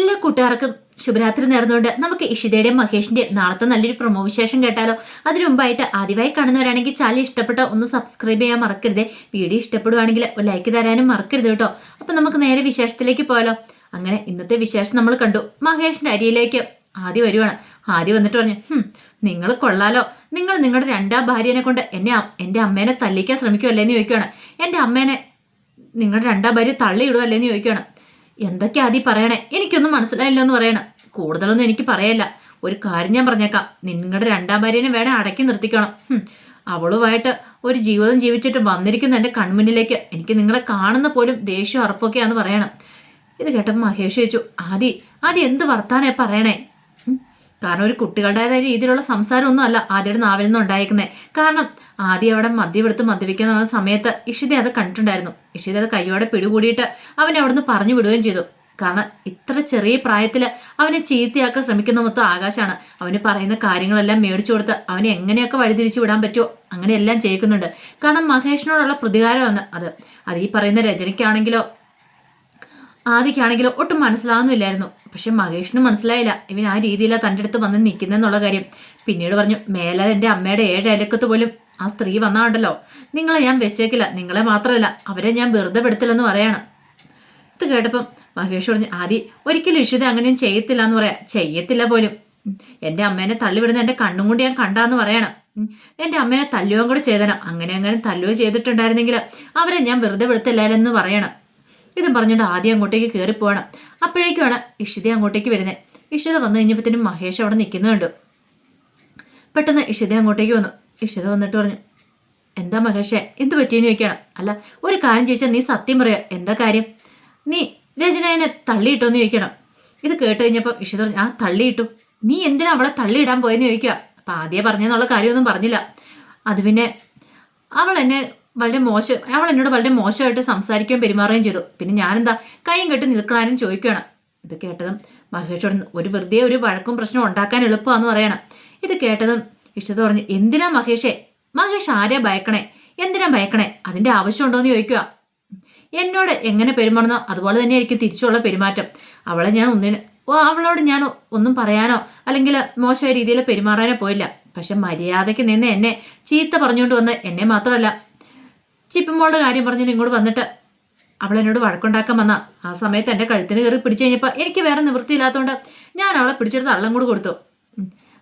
എല്ലാ കൂട്ടുകാർക്കും ശുഭരാത്രി നേർന്നുകൊണ്ട് നമുക്ക് ഇഷിതയുടെയും മഹേഷിന്റെ നാളത്തെ നല്ലൊരു പ്രൊമോ വിശേഷം കേട്ടാലോ? അതിനു മുമ്പായിട്ട് ആദ്യമായി കാണുന്നവരാണെങ്കിൽ ചാനൽ ഇഷ്ടപ്പെട്ട ഒന്ന് സബ്സ്ക്രൈബ് ചെയ്യാൻ മറക്കരുത്. വീഡിയോ ഇഷ്ടപ്പെടുവാണെങ്കിൽ ഒരു ലൈക്ക് തരാനും മറക്കരുത് കേട്ടോ. അപ്പൊ നമുക്ക് നേരെ വിശേഷത്തിലേക്ക് പോയാലോ? അങ്ങനെ ഇന്നത്തെ വിശേഷം നമ്മൾ കണ്ടു. മഹേഷിന്റെ അരിയിലേക്ക് ആദ്യം വരുവാണ്. ആദ്യം വന്നിട്ട് പറഞ്ഞു "ഹും, നിങ്ങൾ കൊള്ളാലോ. നിങ്ങൾ നിങ്ങളുടെ രണ്ടാം ഭാര്യനെ കൊണ്ട് എന്നെ എന്റെ അമ്മേനെ തല്ലിക്കാൻ ശ്രമിക്കുമല്ലേന്ന് ചോദിക്കുകയാണ് എന്റെ അമ്മേനെ നിങ്ങളുടെ രണ്ടാം ഭാര്യ തള്ളിയിടുമല്ലേന്ന് ചോദിക്കുകയാണ് എന്തൊക്കെയാ ആദ്യം പറയണേ? എനിക്കൊന്നും മനസ്സിലായില്ല എന്ന് പറയണം. കൂടുതലൊന്നും എനിക്ക് പറയല്ല. ഒരു കാര്യം ഞാൻ പറഞ്ഞേക്കാം. നിങ്ങളുടെ രണ്ടാം ഭാര്യനെ വേണേ അടക്കി നിർത്തിക്കണം. അവളുമായിട്ട് ഒരു ജീവിതം ജീവിച്ചിട്ട് വന്നിരിക്കുന്ന എന്റെ കൺമുന്നിലേക്ക് എനിക്ക് നിങ്ങളെ കാണുന്ന പോലും ദേഷ്യം ഉറപ്പൊക്കെയാന്ന് പറയണം. ഇത് കേട്ടപ്പോൾ മഹേഷ് ചോദിച്ചു ആദി ആദി എന്ത് വർത്താനേ പറയണേ. കാരണം ഒരു കുട്ടികളുടേതായ രീതിയിലുള്ള സംസാരമൊന്നും അല്ല ആദ്യയുടെ നാവിൽ നിന്ന് ഉണ്ടായേക്കുന്നത് കാരണം ആദ്യം അവിടെ മദ്യമെടുത്ത് മദ്യപിക്കുന്ന സമയത്ത് ഇഷിത അത് കണ്ടിട്ടുണ്ടായിരുന്നു. ഇഷിത അത് കൈയോടെ പിടികൂടിയിട്ട് അവനെ അവിടുന്ന് പറഞ്ഞു വിടുകയും ചെയ്തു. കാരണം ഇത്ര ചെറിയ പ്രായത്തിൽ അവനെ ചീത്തയാക്കാൻ ശ്രമിക്കുന്ന മൊത്തം ആകാശാണ്. അവന് പറയുന്ന കാര്യങ്ങളെല്ലാം മേടിച്ചു കൊടുത്ത് അവനെ എങ്ങനെയൊക്കെ വഴിതിരിച്ചു വിടാൻ പറ്റുമോ അങ്ങനെയെല്ലാം ചെയ്യിക്കുന്നുണ്ട് കാരണം മഹേഷിനോടുള്ള പ്രതികാരമാണ് അത്. അത് ഈ പറയുന്ന രചനയ്ക്കാണെങ്കിലോ ആദിക്കാണെങ്കിലും ഒട്ടും മനസ്സിലാവുന്നില്ലായിരുന്നു. പക്ഷെ മഹേഷിന് മനസ്സിലായില്ല. ഇവൻ ആ രീതിയിലാണ് തന്റെ അടുത്ത് വന്ന് നിൽക്കുന്നെന്നുള്ള കാര്യം. പിന്നീട് പറഞ്ഞു മേല എന്റെ അമ്മയുടെ ഏഴ് അയലക്കത്ത് പോലും ആ സ്ത്രീ വന്നാണ്ടല്ലോ നിങ്ങളെ ഞാൻ വെച്ചേക്കില്ല. നിങ്ങളെ മാത്രമല്ല അവരെ ഞാൻ വെറുതെ പെടുത്തില്ലെന്ന് പറയാണ്. ഇത് കേട്ടപ്പം മഹേഷ് പറഞ്ഞു ആദി ഒരിക്കലും ഇഷിത അങ്ങനെയും ചെയ്യത്തില്ല എന്ന് പറയാം. ചെയ്യത്തില്ല പോലും. എന്റെ അമ്മേനെ തള്ളിവിടുന്ന എന്റെ കണ്ണും കൊണ്ട് ഞാൻ കണ്ടാന്ന് പറയണം. എന്റെ അമ്മേനെ തല്ലുകയും കൂടെ ചെയ്തണം അങ്ങനെ അങ്ങനെ തല്ലുകയോ ചെയ്തിട്ടുണ്ടായിരുന്നെങ്കിൽ അവരെ ഞാൻ വെറുതെ വിടത്തില്ലാലെന്ന് പറയണം. ഇതും പറഞ്ഞുകൊണ്ട് ആദ്യം അങ്ങോട്ടേക്ക് കയറി പോകണം. അപ്പോഴേക്കുമാണ് ഇഷിത അങ്ങോട്ടേക്ക് വരുന്നത് ഇഷിത വന്നു കഴിഞ്ഞപ്പോഴത്തേനും മഹേഷ് അവിടെ നിൽക്കുന്നുണ്ട്. പെട്ടെന്ന് ഇഷിത അങ്ങോട്ടേക്ക് വന്നു. ഇഷിത വന്നിട്ട് പറഞ്ഞു എന്താ മഹേഷേ എന്ത് പറ്റിയെന്ന് ചോദിക്കണം. അല്ല ഒരു കാര്യം ചോദിച്ചാൽ നീ സത്യം പറയാ? എന്താ കാര്യം? നീ രചനയെ തള്ളിയിട്ടോന്ന് ചോദിക്കണം. ഇത് കേട്ട് കഴിഞ്ഞപ്പോൾ ഇഷിത പറഞ്ഞു ആ തള്ളിയിട്ടു. നീ എന്തിനാ അവളെ തള്ളിയിടാൻ പോയെന്ന് ചോദിക്കുക? അപ്പം ആദ്യം പറഞ്ഞെന്നുള്ള കാര്യമൊന്നും പറഞ്ഞില്ല. അത് പിന്നെ അവൾ എന്നെ വളരെ മോശം അവൾ എന്നോട് വളരെ മോശമായിട്ട് സംസാരിക്കുകയും പെരുമാറുകയും ചെയ്തു. പിന്നെ ഞാനെന്താ കൈയും കെട്ടി നിൽക്കണാരും ചോദിക്കുകയാണ്. ഇത് കേട്ടതും മഹേഷോട് ഒരു വെറുതെ ഒരു വഴക്കും പ്രശ്നവും ഉണ്ടാക്കാൻ എളുപ്പമാണെന്ന് പറയണം. ഇത് കേട്ടതും ഇഷ്ടത പറഞ്ഞു എന്തിനാ മഹേഷേ? മഹേഷ് ആരെയാ ഭയക്കണേ? എന്തിനാ ഭയക്കണേ? അതിന്റെ ആവശ്യമുണ്ടോ എന്ന് ചോദിക്കുക. എന്നോട് എങ്ങനെ പെരുമാറുന്നോ അതുപോലെ തന്നെ ആയിരിക്കും തിരിച്ചുള്ള പെരുമാറ്റം. അവളെ ഞാൻ ഒന്നിന് അവളോട് ഞാൻ ഒന്നും പറയാനോ അല്ലെങ്കിൽ മോശമായ രീതിയിൽ പെരുമാറാനോ പോയില്ല. പക്ഷെ മര്യാദയ്ക്ക് നിന്ന് എന്നെ ചീത്ത പറഞ്ഞുകൊണ്ട് വന്ന് എന്നെ മാത്രമല്ല ചിപ്പുമോളുടെ കാര്യം പറഞ്ഞിട്ട് ഇങ്ങോട്ട് വന്നിട്ട് അവൾ എന്നോട് വഴക്കുണ്ടാക്കാൻ വന്ന. ആ സമയത്ത് എന്റെ കഴുത്തിന് കയറി പിടിച്ചു കഴിഞ്ഞപ്പോൾ എനിക്ക് വേറെ നിവൃത്തിയില്ലാത്തതുകൊണ്ട് ഞാൻ അവളെ പിടിച്ചെടുത്ത് അള്ളം കൂടി കൊടുത്തു.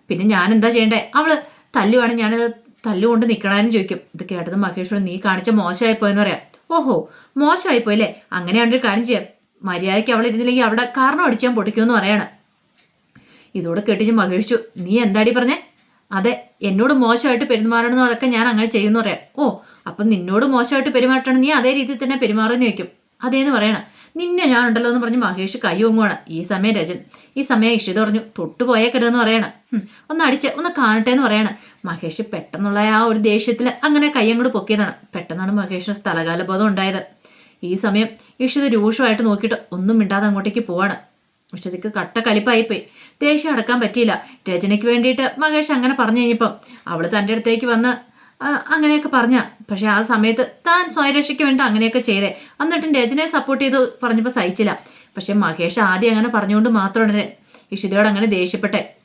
പിന്നെ ഞാൻ എന്താ ചെയ്യണ്ടേ? അവൾ തല്ലുവാണ് ഞാൻ തല്ലുകൊണ്ട് നിൽക്കണമെന്ന് ചോദിക്കും. ഇത് കേട്ടത് മഹേശ്വരൻ നീ കാണിച്ച മോശമായി പോയെന്ന് പറയാം. ഓഹോ മോശമായി പോയില്ലേ അങ്ങനെയാണ്ടൊരു കാര്യം ചെയ്യാം. മര്യാദയ്ക്ക് അവൾ ഇരുന്നില്ലെങ്കിൽ അവിടെ കാരണം അടിച്ചാൽ പൊട്ടിക്കുമെന്ന് പറയാണ്. ഇതോട് കേട്ടിച്ച് മഹേഷിച്ചു നീ എന്താടി പറഞ്ഞേ? അതെ എന്നോട് മോശമായിട്ട് പെരുമാറണമെന്നൊക്കെ ഞാൻ അങ്ങനെ ചെയ്യുമെന്ന് പറയാം. ഓ അപ്പം നിന്നോട് മോശമായിട്ട് പെരുമാറ്റണം നീ അതേ രീതിയിൽ തന്നെ പെരുമാറുന്നു വയ്ക്കും അതേന്ന് പറയണം. നിന്നെ ഞാൻ ഉണ്ടല്ലോ എന്ന് പറഞ്ഞ് മഹേഷ് കൈ ഒങ്ങുവാണ് ഈ സമയം രജൻ. ഈ സമയം ഇഷിത പറഞ്ഞു തൊട്ടുപോയേക്കരുതെന്ന് പറയണം. "ഹും, ഒന്ന് അടിച്ച് ഒന്ന് കാണട്ടെ എന്ന് പറയണം. മഹേഷ് പെട്ടെന്നുള്ള ആ ഒരു ദേഷ്യത്തിൽ അങ്ങനെ കയ്യങ്ങോട് പൊക്കിയതാണ്. പെട്ടെന്നാണ് മഹേഷിന് സ്ഥലകാലബോധം ഉണ്ടായത്. ഈ സമയം ഇഷിത രൂക്ഷമായിട്ട് നോക്കിയിട്ട് ഒന്നും മിണ്ടാതെ അങ്ങോട്ടേക്ക് പോവാണ്. ഇഷിതയ്ക്ക് കട്ട കലിപ്പായിപ്പോയി. ദേഷ്യം അടക്കാൻ പറ്റിയില്ല. രജനയ്ക്ക് വേണ്ടിയിട്ട് മഹേഷ് അങ്ങനെ പറഞ്ഞു കഴിഞ്ഞപ്പം അവൾ തന്റെ അടുത്തേക്ക് വന്ന് അങ്ങനെയൊക്കെ പറഞ്ഞ. പക്ഷെ ആ സമയത്ത് താൻ സ്വയരക്ഷയ്ക്ക് വേണ്ടി അങ്ങനെയൊക്കെ ചെയ്തേ. എന്നിട്ടും രജനെ സപ്പോർട്ട് ചെയ്ത് പറഞ്ഞപ്പോൾ സഹിച്ചില്ല. പക്ഷെ മഹേഷ് ആദ്യം അങ്ങനെ പറഞ്ഞുകൊണ്ട് മാത്രമാണ് ഇഷിതയോട് അങ്ങനെ ദേഷ്യപ്പെട്ടെ.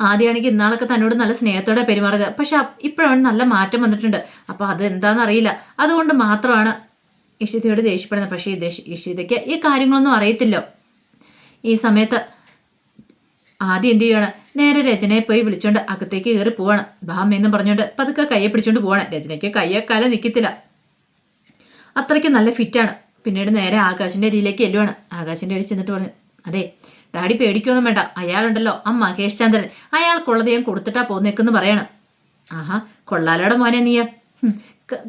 ആദ്യമാണെങ്കിൽ ഇന്നാളൊക്കെ തന്നോട് നല്ല സ്നേഹത്തോടെ പെരുമാറിയത്. പക്ഷെ ഇപ്പോഴാണ് നല്ല മാറ്റം വന്നിട്ടുണ്ട്. അപ്പോൾ അത് എന്താണെന്ന് അറിയില്ല. അതുകൊണ്ട് മാത്രമാണ് ഇഷിതയോട് ദേഷ്യപ്പെടുന്നത്. പക്ഷേ ഇഷിതയ്ക്ക് ഈ കാര്യങ്ങളൊന്നും അറിയത്തില്ലോ. ഈ സമയത്ത് ആദ്യം എന്ത് ചെയ്യാണ്? നേരെ രചനയെ പോയി വിളിച്ചോണ്ട് അകത്തേക്ക് കയറി പോവാണ്. ബാം എന്നും പറഞ്ഞുകൊണ്ട് പതുക്കെ കയ്യെ പിടിച്ചോണ്ട് പോവാണ്. രചനയ്ക്ക് കയ്യെ കല നിൽക്കത്തില്ല അത്രയ്ക്ക് നല്ല ഫിറ്റാണ്. പിന്നീട് നേരെ ആകാശിന്റെ അരിയിലേക്ക് എല്ലുവാണ് ആകാശിന്റെ അടി ചെന്നിട്ട് പറഞ്ഞു അതെ ഡാഡി പേടിക്കൊന്നും വേണ്ട. അയാളുണ്ടല്ലോ ആ മഹേഷ് ചന്ദ്രൻ. അയാൾക്കുള്ളത് ഞാൻ കൊടുത്തിട്ടാ പോന്നേക്കെന്ന് പറയണം. ആഹാ കൊള്ളാലോടെ മോനെ നീയ.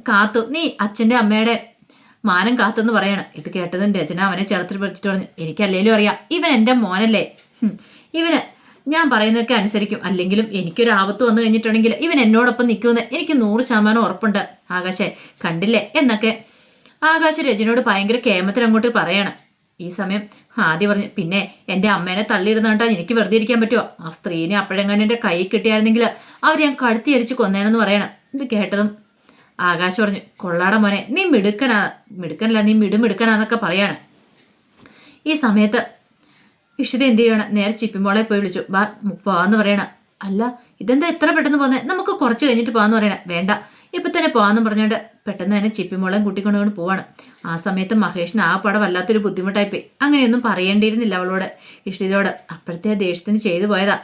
കാത്തു. നീ അച്ഛന്റെ അമ്മയുടെ മാനം കാത്തെന്ന് പറയണം. ഇത് കേട്ടതും രചന അവനെ ചേർത്തിട്ട് പിടിച്ചിട്ട് പറഞ്ഞു എനിക്കല്ലേലും അറിയാം. ഇവൻ എന്റെ മോനല്ലേ. ഇവന് ഞാൻ പറയുന്നതൊക്കെ അനുസരിക്കും. അല്ലെങ്കിലും എനിക്കൊരു ആപത്ത് വന്നു കഴിഞ്ഞിട്ടുണ്ടെങ്കിൽ ഇവൻ എന്നോടൊപ്പം നിൽക്കുമെന്ന് എനിക്ക് നൂറ് ശതമാനം ഉറപ്പുണ്ട്. ആകാശെ കണ്ടില്ലേ? എന്നൊക്കെ ആകാശ് രജനോട് ഭയങ്കര കേമത്തിൽ അങ്ങോട്ട് പറയാണ്. ഈ സമയം ആദ്യം പറഞ്ഞു പിന്നെ എന്റെ അമ്മേനെ തള്ളിയിരുന്നോണ്ടാ എനിക്ക് വെറുതെ ഇരിക്കാൻ പറ്റുമോ ആ സ്ത്രീനെ അപ്പോഴെങ്ങാനും കൈ കിട്ടിയായിരുന്നെങ്കിൽ അവർ ഞാൻ കഴുത്തി അരിച്ച് കൊന്നേനെന്ന് പറയണം. ഇത് കേട്ടതും ആകാശ് പറഞ്ഞു കൊള്ളാട മോനെ നീ മിടുക്കനാ മിടുക്കനല്ല നീ മിടുമിടുക്കനാന്നൊക്കെ പറയാണ്. ഈ സമയത്ത് ഇഷിത എന്ത് ചെയ്യണം? നേരെ ചിപ്പിമോളെ പോയി വിളിച്ചു. ബാ പോവാന്ന് പറയണ. അല്ല ഇതെന്താ എത്ര പെട്ടെന്ന് പോന്നെ? നമുക്ക് കുറച്ച് കഴിഞ്ഞിട്ട് പോവാന്ന് പറയണ. വേണ്ട ഇപ്പൊ തന്നെ പോവാന്ന് പറഞ്ഞോണ്ട് പെട്ടെന്ന് തന്നെ ചിപ്പിമോളെയും കൂട്ടിക്കൊണ്ടുകൊണ്ട് പോവാണ്. ആ സമയത്ത് മഹേഷിന് ആ പടം വല്ലാത്തൊരു ബുദ്ധിമുട്ടായിപ്പോയി. അങ്ങനെയൊന്നും പറയേണ്ടിയിരുന്നില്ല അവളോട് ഇഷിതയോട്. അപ്പോഴത്തെ ദേഷ്യത്തിന് ചെയ്തു പോയതാ.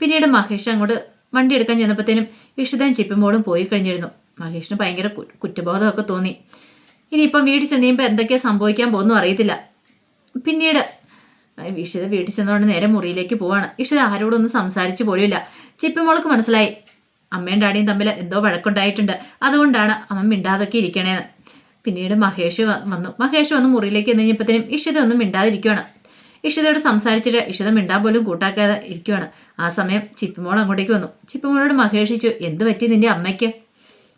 പിന്നീട് മഹേഷ് അങ്ങോട്ട് വണ്ടി എടുക്കാൻ ചെന്നപ്പോഴത്തേനും ഇഷിതയും ചിപ്പിമോളും പോയി കഴിഞ്ഞിരുന്നു. മഹേഷിന് ഭയങ്കര കുറ്റബോധമൊക്കെ തോന്നി. ഇനിയിപ്പം വീട്ടിൽ ചെന്ന് കഴിയുമ്പോൾ എന്തൊക്കെയാ സംഭവിക്കാൻ പോകുന്നു അറിയത്തില്ല. പിന്നീട് ഇഷിത വീട്ടിൽ ചെന്നുകൊണ്ട് നേരെ മുറിയിലേക്ക് പോവാണ്. ഇഷിത ആരോടൊന്നും സംസാരിച്ചു പോലുമില്ല. ചിപ്പിമോൾക്ക് മനസ്സിലായി. അമ്മയും ഡാഡിയും തമ്മിൽ എന്തോ വഴക്കുണ്ടായിട്ടുണ്ട്. അതുകൊണ്ടാണ് അമ്മ മിണ്ടാതൊക്കെ ഇരിക്കണേന്ന്. പിന്നീട് മഹേഷ് വന്നു. മഹേഷ് വന്ന് മുറിയിലേക്ക് എന്ന് കഴിഞ്ഞപ്പോഴത്തേനും ഇഷിത ഒന്നും മിണ്ടാതിരിക്കുകയാണ് ഇഷിതയോട് സംസാരിച്ചിട്ട് ഇഷിത മിണ്ടാൻ പോലും കൂട്ടാക്കാതെ ഇരിക്കുകയാണ് ആ സമയം ചിപ്പിമോൾ അങ്ങോട്ടേക്ക് വന്നു. ചിപ്പിമോളോട് മഹേഷിച്ചു എന്ത് പറ്റി നിന്റെ അമ്മയ്ക്ക്?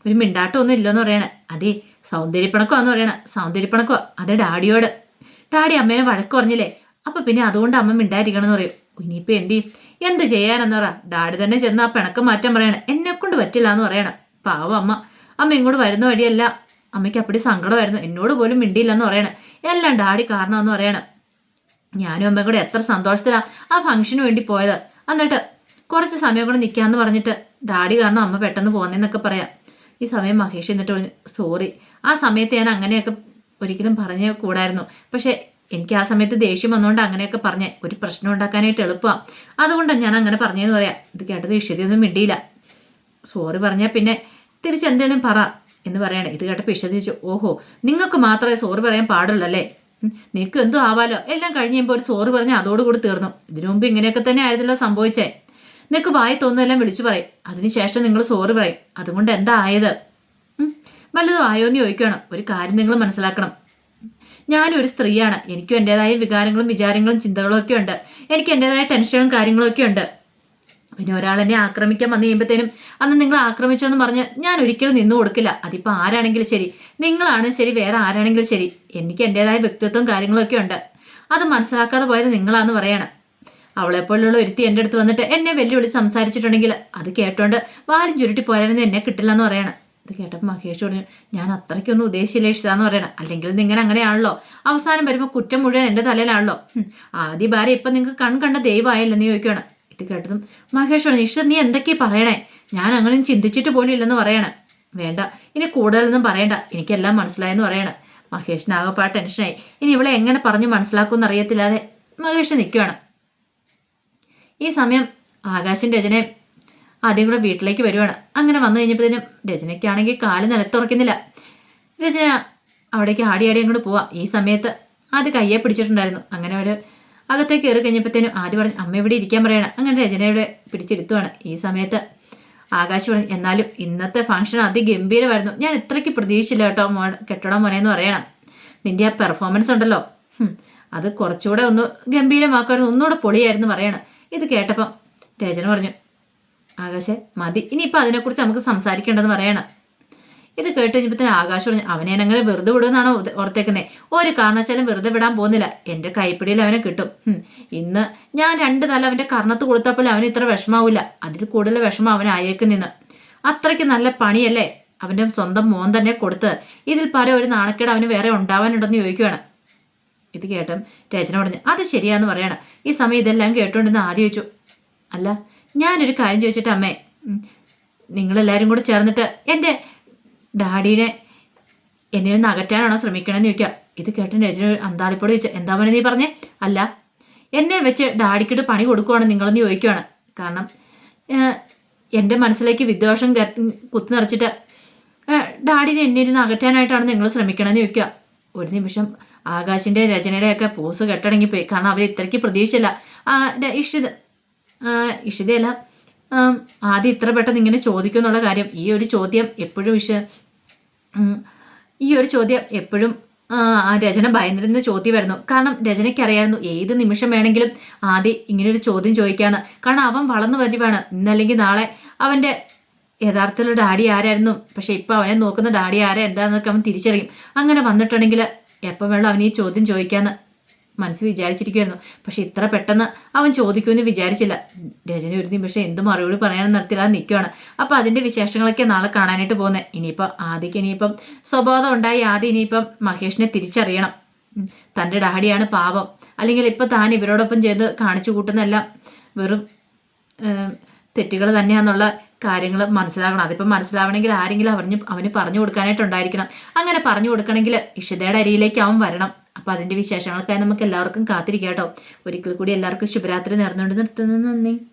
ഒരു മിണ്ടാട്ടമൊന്നും ഇല്ലെന്ന് പറയണേ. അതേ സൗന്ദര്യപ്പണക്കമാന്ന് പറയണ. സൗന്ദര്യപ്പണക്കോ അത് ഡാഡിയോട്. ഡാഡി അമ്മേനെ വഴക്ക് പറഞ്ഞില്ലേ? അപ്പൊ പിന്നെ അതുകൊണ്ട് അമ്മ മിണ്ടായിരിക്കണം എന്ന് പറയും. ഇനിയിപ്പോ എന്ത് ചെയ്യും? എന്ത് ചെയ്യാനെന്ന് പറ. ഡാഡി തന്നെ ചെന്ന് ആ പിണക്കം മാറ്റാൻ പറയണം. എന്നെ കൊണ്ട് പറ്റില്ല എന്ന് പറയണം. പാവം അമ്മ. അമ്മ ഇങ്ങോട്ട് വരുന്ന വഴിയല്ല. അമ്മയ്ക്ക് അപ്പടി സങ്കടമായിരുന്നു. എന്നോട് പോലും മിണ്ടിയില്ലെന്ന് പറയണം. എല്ലാം ഡാഡി കാരണമെന്ന് പറയണം. ഞാനും അമ്മയും കൂടെ എത്ര സന്തോഷത്തിലാ ആ ഫംഗ്ഷന് വേണ്ടി പോയത്. എന്നിട്ട് കുറച്ച് സമയം കൂടെ നിൽക്കാന്ന് പറഞ്ഞിട്ട് ഡാഡി കാരണം അമ്മ പെട്ടെന്ന് പോകുന്നതെന്നൊക്കെ പറയാം. ഈ സമയം മഹേഷ് എന്നിട്ട് പറഞ്ഞു സോറി. ആ സമയത്ത് ഞാൻ അങ്ങനെയൊക്കെ ഒരിക്കലും പറഞ്ഞു കൂടായിരുന്നു. പക്ഷെ എനിക്ക് ആ സമയത്ത് ദേഷ്യം വന്നുകൊണ്ട് അങ്ങനെയൊക്കെ പറഞ്ഞേ ഒരു പ്രശ്നം ഉണ്ടാക്കാനായിട്ട് എളുപ്പമാണ് അതുകൊണ്ടാണ് ഞാൻ അങ്ങനെ പറഞ്ഞതെന്ന് പറയാം. ഇത് കേട്ടത് വിഷതിയൊന്നും മിണ്ടിയില്ല. സോറി പറഞ്ഞാൽ പിന്നെ തിരിച്ച് എന്തേലും പറ എന്ന് പറയണേ ഇത് കേട്ടപ്പോൾ ഇഷ ചോദിച്ചു ഓഹോ നിങ്ങൾക്ക് മാത്രമേ സോറി പറയാൻ പാടുള്ളൂ അല്ലേ നിനക്ക് എന്തോ ആവാലോ? എല്ലാം കഴിഞ്ഞ് കഴിയുമ്പോൾ ഒരു സോറി പറഞ്ഞാൽ അതോടുകൂടി തീർന്നു. ഇതിനു മുമ്പ് ഇങ്ങനെയൊക്കെ തന്നെ ആയിരുന്നല്ലോ സംഭവിച്ചേ. നിനക്ക് വായി തോന്നുന്നതെല്ലാം വിളിച്ചു പറയും. അതിനുശേഷം നിങ്ങൾ സോറി പറയും. അതുകൊണ്ട് എന്താ ആയത്? വല്ലതും ആയോ എന്ന് ചോദിക്കണം. ഒരു കാര്യം നിങ്ങൾ മനസ്സിലാക്കണം. ഞാനും ഒരു സ്ത്രീയാണ്. എനിക്കും എന്റെതായ വികാരങ്ങളും വിചാരങ്ങളും ചിന്തകളും ഒക്കെ ഉണ്ട്. എനിക്ക് എന്റെതായ ടെൻഷനും കാര്യങ്ങളും ഒക്കെ ഉണ്ട്. പിന്നെ ഒരാൾ എന്നെ ആക്രമിക്കാൻ വന്നു കഴിയുമ്പോഴത്തേനും അന്ന് നിങ്ങൾ ആക്രമിച്ചോ എന്ന് പറഞ്ഞ് ഞാൻ ഒരിക്കലും നിന്നു കൊടുക്കില്ല. അതിപ്പോൾ ആരാണെങ്കിലും ശരി. നിങ്ങളാണ് ശരി വേറെ ആരാണെങ്കിലും ശരി. എനിക്ക് എന്റെതായ വ്യക്തിത്വം കാര്യങ്ങളൊക്കെ ഉണ്ട്. അത് മനസ്സിലാക്കാതെ പോയത് നിങ്ങളാന്ന് പറയണം. അവളെപ്പോലുള്ള ഒരുത്തി എന്റെ അടുത്ത് വന്നിട്ട് എന്നെ വെല്ലുവിളി സംസാരിച്ചിട്ടുണ്ടെങ്കിൽ അത് കേട്ടോണ്ട് വാലും ചുരുട്ടി പോയാലും എന്നെ കിട്ടില്ല എന്ന് പറയണം. ഇത് കേട്ടപ്പോൾ മഹേഷ് പറഞ്ഞു ഞാൻ അത്രയ്ക്കൊന്നും ഉദ്ദേശിച്ചില്ല ഇഷ്ടമെന്ന് പറയണം. അല്ലെങ്കിൽ നിങ്ങൾ അങ്ങനെയാണല്ലോ. അവസാനം വരുമ്പോൾ കുറ്റം മുഴുവൻ എന്റെ തലയിലാണല്ലോ. ആദ്യ ഭാര്യ ഇപ്പം നിങ്ങൾക്ക് കൺ കണ്ട നീ ചോദിക്കണം ഇത് കേട്ടതും മഹേഷ് പറഞ്ഞു ഇഷ്ടം നീ എന്തൊക്കെ പറയണേ? ഞാൻ അങ്ങനെ ചിന്തിച്ചിട്ട് പോലും ഇല്ലെന്ന് പറയണം. വേണ്ട. ഇനി കൂടുതലൊന്നും പറയണ്ട. എനിക്കെല്ലാം മനസ്സിലായെന്ന് പറയണം. മഹേഷിന് ആകെപ്പാ ടെൻഷനായി. ഇനി ഇവളെ എങ്ങനെ പറഞ്ഞു മനസ്സിലാക്കുമെന്ന് അറിയത്തില്ലാതെ മഹേഷ് നിൽക്കുകയാണ് ഈ സമയം ആകാശൻ രചനയും ആദ്യം കൂടെ വീട്ടിലേക്ക് വരുവാണ്. അങ്ങനെ വന്നു കഴിഞ്ഞപ്പോഴത്തേനും രചനയ്ക്കാണെങ്കിൽ കാൽ നിലത്തുറക്കുന്നില്ല രചന അവിടേക്ക് ആടി ആടി അങ്ങോട്ട് പോവാം. ഈ സമയത്ത് അത് കയ്യെ പിടിച്ചിട്ടുണ്ടായിരുന്നു. അങ്ങനെ ഒരു അകത്തേക്ക് കയറി കഴിഞ്ഞപ്പോഴത്തേനും ആദ്യം പറഞ്ഞു അമ്മ ഇവിടെ ഇരിക്കാൻ പറയണം. അങ്ങനെ രചനയുടെ പിടിച്ചിരുത്തുവാണ്. ഈ സമയത്ത് ആകാശ് പറഞ്ഞു എന്നാലും ഇന്നത്തെ ഫംഗ്ഷൻ അതിഗംഭീരമായിരുന്നു. ഞാൻ ഇത്രയ്ക്ക് പ്രതീക്ഷിച്ചില്ല കേട്ടോ മോ കെട്ടടം മോനെ എന്ന് പറയണം. നിന്റെ ആ പെർഫോമൻസ് ഉണ്ടല്ലോ. അത് കുറച്ചുകൂടെ ഒന്ന് ഗംഭീരമാക്കുമായിരുന്നു ഒന്നുകൂടെ പൊളിയായിരുന്നു പറയണം. ഇത് കേട്ടപ്പം രചന പറഞ്ഞു ആകാശെ മതി. ഇനിയിപ്പോൾ അതിനെക്കുറിച്ച് നമുക്ക് സംസാരിക്കേണ്ടെന്ന് പറയണം. ഇത് കേട്ട് കഴിഞ്ഞപ്പോൾ ആകാശ് പറഞ്ഞു അവനെ അങ്ങനെ വെറുതെ വിടുമെന്നാണ് ഓർത്തേക്കുന്നത് ഓർത്തേക്കുന്നേ? ഒരു കാരണവശാലും വെറുതെ വിടാൻ പോകുന്നില്ല. എന്റെ കൈപ്പിടിയിൽ അവനെ കിട്ടും. ഇന്ന് ഞാൻ രണ്ട് നല്ല അവന്റെ കർണത്ത് കൊടുത്തപ്പോൾ അവന് ഇത്ര വിഷമാവില്ല. അതിൽ കൂടുതൽ വിഷമം അവൻ അയക്കുന്നിന്ന് അത്രയ്ക്ക് നല്ല പണിയല്ലേ അവന്റെ സ്വന്തം മോൻ തന്നെ കൊടുത്ത് ഇതിൽ പല ഒരു നാണക്കേട് അവന് വേറെ ഉണ്ടാവാനുണ്ടെന്ന് ചോദിക്കുകയാണ് ഇത് കേട്ടും രചന പറഞ്ഞു അത് ശരിയാന്ന് പറയണം. ഈ സമയം ഇതെല്ലാം കേട്ടുകൊണ്ടിരുന്ന് ആദ്യം ചോദിച്ചു അല്ല ഞാനൊരു കാര്യം ചോദിച്ചിട്ട് അമ്മേ നിങ്ങളെല്ലാവരും കൂടെ ചേർന്നിട്ട് എന്റെ ഡാഡീനെ എന്നെ ഒന്ന് അകറ്റാനാണോ ശ്രമിക്കണമെന്ന് ചോദിക്കുക ഇത് കേട്ട രജന അന്താളിപ്പോട് ചോദിച്ചു എന്താ പണി നീ പറഞ്ഞേ? അല്ല എന്നെ വെച്ച് ഡാഡിക്കിട്ട് പണി കൊടുക്കുവാണ് നിങ്ങളെന്ന് ചോദിക്കുവാണ്. കാരണം എന്റെ മനസ്സിലേക്ക് വിദ്വേഷം കുത്തി നിറച്ചിട്ട് ഡാഡിനെ എന്നെ ഇരുന്ന് അകറ്റാനായിട്ടാണ് നിങ്ങൾ ശ്രമിക്കണമെന്ന് ചോദിക്കുക ഒരു നിമിഷം ആകാശിന്റെ രചനയുടെയൊക്കെ പൂസ് കെട്ടടങ്ങിപ്പോയി. കാരണം അവർ ഇത്രയ്ക്ക് പ്രതീക്ഷയില്ല. ആ, ഇഷിതയല്ല. ആദ്യം ഇത്ര പെട്ടെന്ന് ഇങ്ങനെ ചോദിക്കും എന്നുള്ള കാര്യം ഈ ഒരു ചോദ്യം എപ്പോഴും ഇഷ ഈ ഒരു ചോദ്യം എപ്പോഴും രചന ഭയന്നിരുന്ന ചോദ്യമായിരുന്നു. കാരണം രചനയ്ക്ക് അറിയായിരുന്നു ഏത് നിമിഷം വേണമെങ്കിലും ആദ്യം ഇങ്ങനൊരു ചോദ്യം ചോദിക്കാന്ന്. കാരണം അവൻ വളർന്നു വരുവാണ്. ഇന്നല്ലെങ്കിൽ നാളെ അവന്റെ യഥാർത്ഥത്തിലുള്ള ഡാഡി ആരായിരുന്നു? പക്ഷെ ഇപ്പം അവനെ നോക്കുന്ന ഡാഡി ആരാ? എന്താണെന്നൊക്കെ അവൻ തിരിച്ചറിയും. അങ്ങനെ വന്നിട്ടുണ്ടെങ്കിൽ എപ്പോൾ വേണം അവൻ ഈ ചോദ്യം ചോദിക്കാന്ന്. മനസ്സ് വിചാരിച്ചിരിക്കുമായിരുന്നു പക്ഷെ ഇത്ര പെട്ടെന്ന് അവൻ ചോദിക്കുമെന്ന് വിചാരിച്ചില്ല. രജനി ഒരു നിമിഷം എന്ത് മറുപടി പറയാനും നിർത്തില്ലാതെ നിൽക്കുകയാണ് അപ്പൊ അതിന്റെ വിശേഷങ്ങളൊക്കെ നാളെ കാണാനായിട്ട് പോകുന്നത് ഇനിയിപ്പോൾ ആദ്യക്ക് ഇനിയിപ്പം സ്വബോധം ഉണ്ടായി ആദ്യം ഇനിയിപ്പം മഹേഷിനെ തിരിച്ചറിയണം. തന്റെ ഡാഡിയാണ് പാപം അല്ലെങ്കിൽ ഇപ്പം താൻ ഇവരോടൊപ്പം ചെയ്ത് കാണിച്ചു കൂട്ടുന്നതെല്ലാം വെറും തെറ്റുകൾ തന്നെയാന്നുള്ള കാര്യങ്ങൾ മനസ്സിലാക്കണം അതിപ്പം മനസ്സിലാവണമെങ്കിൽ ആരെങ്കിലും അവന് അവന് പറഞ്ഞു കൊടുക്കാനായിട്ടുണ്ടായിരിക്കണം. അങ്ങനെ പറഞ്ഞു കൊടുക്കണമെങ്കിൽ ഇഷിതയുടെ അരിയിലേക്ക് അവൻ വരണം. അപ്പം അതിന്റെ വിശേഷങ്ങൾക്കായി നമുക്ക് എല്ലാവർക്കും കാത്തിരിക്കാം കേട്ടോ. ഒരിക്കൽ കൂടി എല്ലാവർക്കും ശുഭരാത്രി നേർന്നുകൊണ്ട് നിർത്തുന്നു. നന്ദി.